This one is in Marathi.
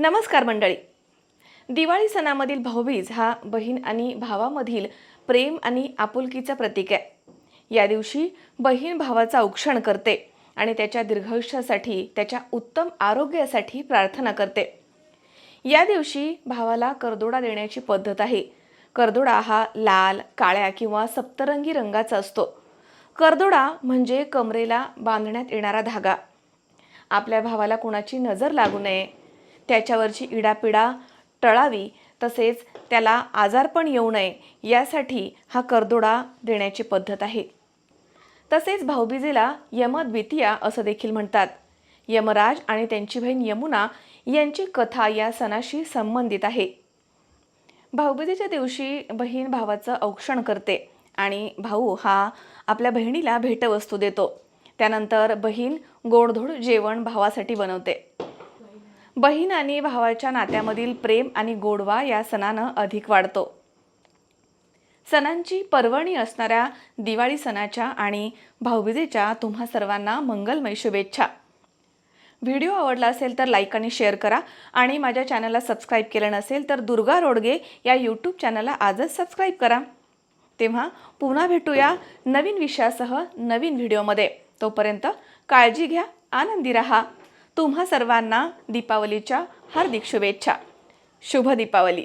नमस्कार मंडळी. दिवाळी सणामधील भाऊबीज हा बहीण आणि भावामधील प्रेम आणि आपुलकीचं प्रतीक आहे. या दिवशी बहीण भावाचा औक्षण करते आणि त्याच्या दीर्घायुष्यासाठी त्याच्या उत्तम आरोग्यासाठी प्रार्थना करते. या दिवशी भावाला करदोडा देण्याची पद्धत आहे. करदोडा हा लाल काळ्या किंवा सप्तरंगी रंगाचा असतो. करदोडा म्हणजे कमरेला बांधण्यात येणारा धागा. आपल्या भावाला कोणाची नजर लागू नये त्याच्यावरची इडापिडा टळावी तसेच त्याला आजारपण येऊ नये यासाठी हा करदोडा देण्याची पद्धत आहे. तसेच भाऊबीजेला यमद्वितीया असं देखील म्हणतात. यमराज आणि त्यांची बहीण यमुना यांची कथा या सणाशी संबंधित आहे. भाऊबीजेच्या दिवशी बहीण भावाचं औक्षण करते आणि भाऊ हा आपल्या बहिणीला भेटवस्तू देतो. त्यानंतर बहीण गोडधोड जेवण भावासाठी बनवते. बहीण आणि भावाच्या नात्यामधील प्रेम आणि गोडवा या सणानं अधिक वाढतो. सणांची पर्वणी असणाऱ्या दिवाळी सणाच्या आणि भाऊबीजेच्या तुम्हा सर्वांना मंगलमय शुभेच्छा. व्हिडिओ आवडला असेल तर लाईक आणि शेअर करा आणि माझ्या चॅनलला सबस्क्राईब केलं नसेल तर दुर्गा रोडगे या यूट्यूब चॅनलला आजच सबस्क्राईब करा. तेव्हा पुन्हा भेटूया नवीन विषयासह नवीन व्हिडिओमध्ये. तोपर्यंत काळजी घ्या आनंदी रहा. तुम्हा सर्वांना दीपावलीच्या हार्दिक शुभेच्छा. शुभ दीपावली.